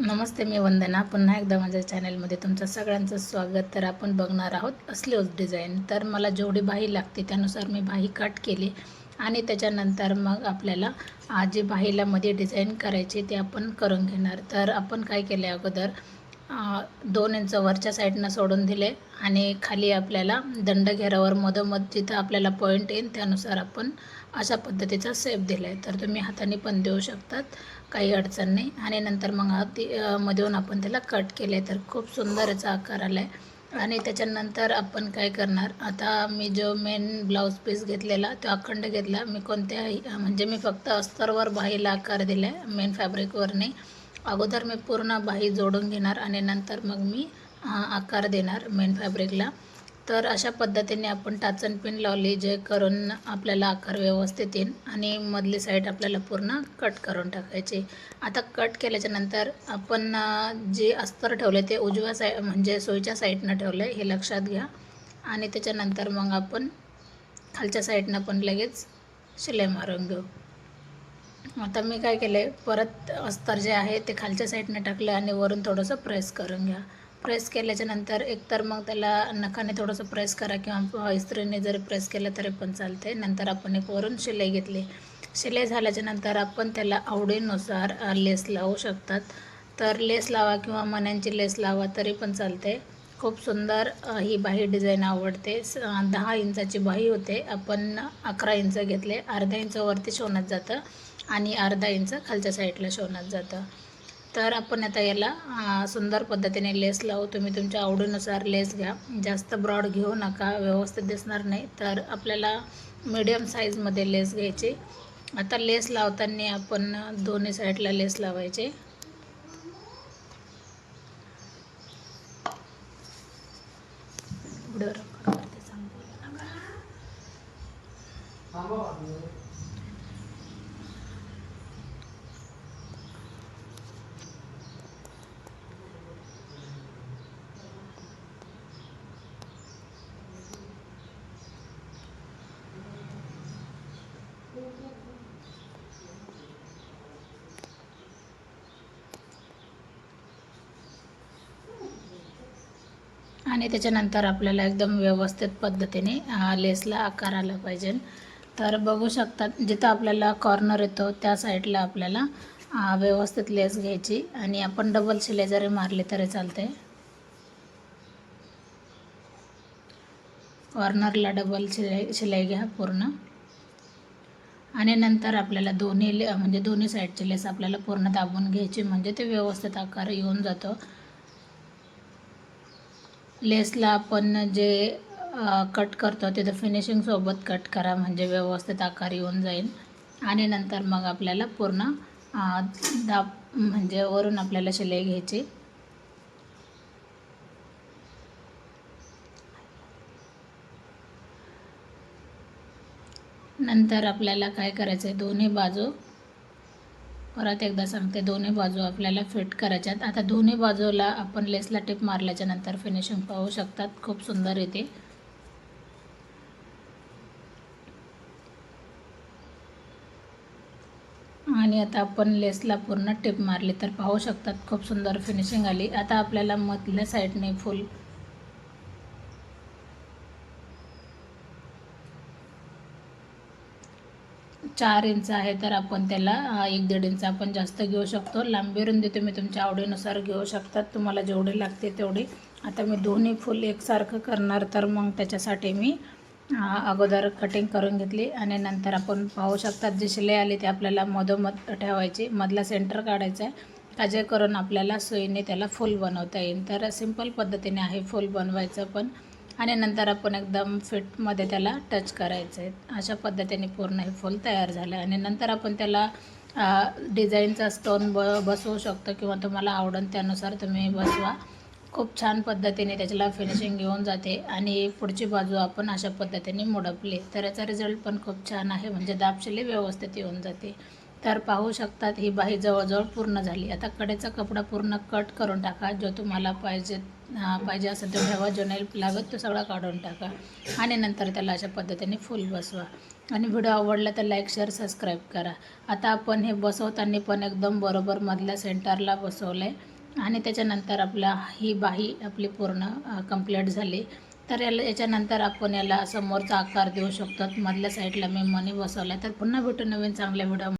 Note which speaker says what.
Speaker 1: नमस्ते मी वंदना. पुन्हा एकदा माझ्या चॅनलमध्ये तुमचं सगळ्यांचं स्वागत. तर आपण बघणार आहोत असलेच डिझाईन. तर मला जेवढी बाही लागते त्यानुसार मी बाही कट केली आणि त्याच्यानंतर मग आपल्याला जे जी बाहीला मध्ये डिझाईन करायची ते आपण करून घेणार. तर आपण काय केले अगोदर दोन इंच वरच्या साईडनं सोडून दिले आणि खाली आपल्याला दंड घेरावर मधोमध जिथं आपल्याला पॉईंट येईल त्यानुसार आपण अशा पद्धतीचा सेप दिला आहे तर तुम्ही हाताने पण देऊ शकतात काही अडचण नाही. आणि नंतर मग हाती मधून आपण त्याला कट केले तर खूप सुंदर याचा आकार आला आहे आणि त्याच्यानंतर आपण काय करणार? आता मी जो मेन ब्लाऊज पीस घेतलेला तो अखंड घेतला. मी कोणत्याही म्हणजे मी फक्त अस्तरवर बाहीला आकार दिला आहे मेन फॅब्रिकवर नाही. अगोदर मी पूर्ण बाही जोडून घेणार आणि नंतर मग मी आकार देणार मेन फॅब्रिकला तर अशा पद्धतीने आपण टाचन पिन लावली जे करून आपल्याला आकार व्यवस्थित येईल आणि मधली साईड आपल्याला पूर्ण कट करून टाकायची. आता कट केल्याच्यानंतर आपण जे अस्तर ठेवले ते उजव्या साई म्हणजे सोयीच्या साईडनं ठेवलं हे लक्षात घ्या. आणि त्याच्यानंतर मग आपण खालच्या साईडनं पण लगेच शिलाई मारून घेऊ. आता मी काय केलं आहे परत अस्तर जे आहे ते खालच्या साईडने टाकलं आणि वरून थोडंसं प्रेस करून घ्या. प्रेस केल्याच्यानंतर एकतर मग त्याला नखाने थोडंसं प्रेस करा किंवा इस्त्रीने जरी प्रेस केलं तरी पण चालते नंतर आपण एक वरून शिलाई घेतली. शिलाई झाल्याच्यानंतर आपण त्याला आवडीनुसार लेस लावू शकतात. तर लेस लावा किंवा मण्यांची लेस लावा तरी पण चालते खूप सुंदर ही बाही डिझाईन आवडते. स दहा इंचाची बाही होते. आपण अकरा इंच घेतले. अर्धा इंच वरती शिवण्यात जातं. आणि अर्धा इंच खालच्या साईडला शिवण्यात जातं. तर आपण आता याला सुंदर पद्धतीने लेस लावू. तुम्ही तुमच्या आवडीनुसार लेस घ्या. जास्त ब्रॉड घेऊ नका. व्यवस्थित दिसणार नाही. तर आपल्याला मीडियम साईजमध्ये लेस घ्यायची. आता लेस लावताना आपण दोन्ही साईडला लेस लावायचे. पुढं रखड करते आणि त्याच्यानंतर आपल्याला एकदम व्यवस्थित पद्धतीने लेसला आकार आला पाहिजे. तर बघू शकतात जिथं आपल्याला कॉर्नर येतो त्या साईडला आपल्याला व्यवस्थित लेस घ्यायची. आणि आपण डबल शिलाई जरी मारली तरी चालते कॉर्नरला डबल शिलाई शिलाई घ्या पूर्ण. आणि नंतर आपल्याला दोन्ही ले म्हणजे दोन्ही साईडची लेस आपल्याला पूर्ण दाबून घ्यायची. म्हणजे ते व्यवस्थित आकार येऊन जातो. लेसला आपण जे कट करतो तिथं फिनिशिंगसोबत कट करा म्हणजे व्यवस्थित आकार येऊन जाईल. आणि नंतर मग आपल्याला पूर्ण दाब म्हणजे वरून आपल्याला शिलाई घ्यायची. नंतर आपल्याला काय करायचं आहे दोन्ही बाजू परत एकदा सांगते दोन्ही बाजू आपल्याला फिट करायच्यात. आता दोन्ही बाजूला आपण लेसला टिप मारल्याच्या नंतर फिनिशिंग पाहू शकतात. खूप सुंदर येते आणि आता आपण लेसला पूर्ण टिप मारली तर पाहू शकतात. खूप सुंदर फिनिशिंग आली. आता आपल्याला मधल्या साईडने फुल चार इंच आहे तर आपण त्याला एक दीड इंच आपण जास्त घेऊ शकतो. लांबी रुंदी तुम्ही तुमच्या आवडीनुसार घेऊ शकतात तुम्हाला जेवढे लागते तेवढे. आता मी दोन्ही फुल एकसारखं करणार तर मग त्याच्यासाठी मी अगोदर कटिंग करून घेतली आणि नंतर आपण पाहू शकतात जी शिलाई आली ते आपल्याला मधोमध ठेवायची. मधला सेंटर काढायचा आहे का जे करून आपल्याला सोयीने त्याला फुल बनवता येईल. तर सिंपल पद्धतीने आहे फुल बनवायचं पण. आणि नंतर आपण एकदम फिटमध्ये त्याला टच करायचं आहे अशा पद्धतीने पूर्ण हे फुल तयार झालं आणि नंतर आपण त्याला डिझाईनचा स्टोन ब बसवू शकतो किंवा तुम्हाला आवडून त्यानुसार तुम्ही बसवा. खूप छान पद्धतीने त्याच्याला फिनिशिंग येऊन जाते आणि पुढची बाजू आपण अशा पद्धतीने मुडपली. तर याचा रिझल्ट पण खूप छान आहे म्हणजे दाबशिली व्यवस्थित येऊन जाते. तर पाहू शकतात ही बाही जवळजवळ पूर्ण झाली. आता कडेचा कपडा पूर्ण कट करून टाका जो तुम्हाला पाहिजे पाहिजे असेल तर ठेवा जो नाही लागत तो सगळा काढून टाका. आणि नंतर त्याला अशा पद्धतीने फुल बसवा. आणि व्हिडिओ आवडला तर लाईक शेअर सबस्क्राईब करा. आता आपण हे बसवताना पण एकदम बरोबर मधल्या सेंटरला बसवलं आहे आणि त्याच्यानंतर आपला ही बाही आपली पूर्ण कंप्लीट झाली. तर याला याच्यानंतर आपण याला समोरचा आकार देऊ शकतो. मधल्या साईडला मी मनी बसवला तर पुन्हा भेटू नवीन चांगल्या व्हिडिओ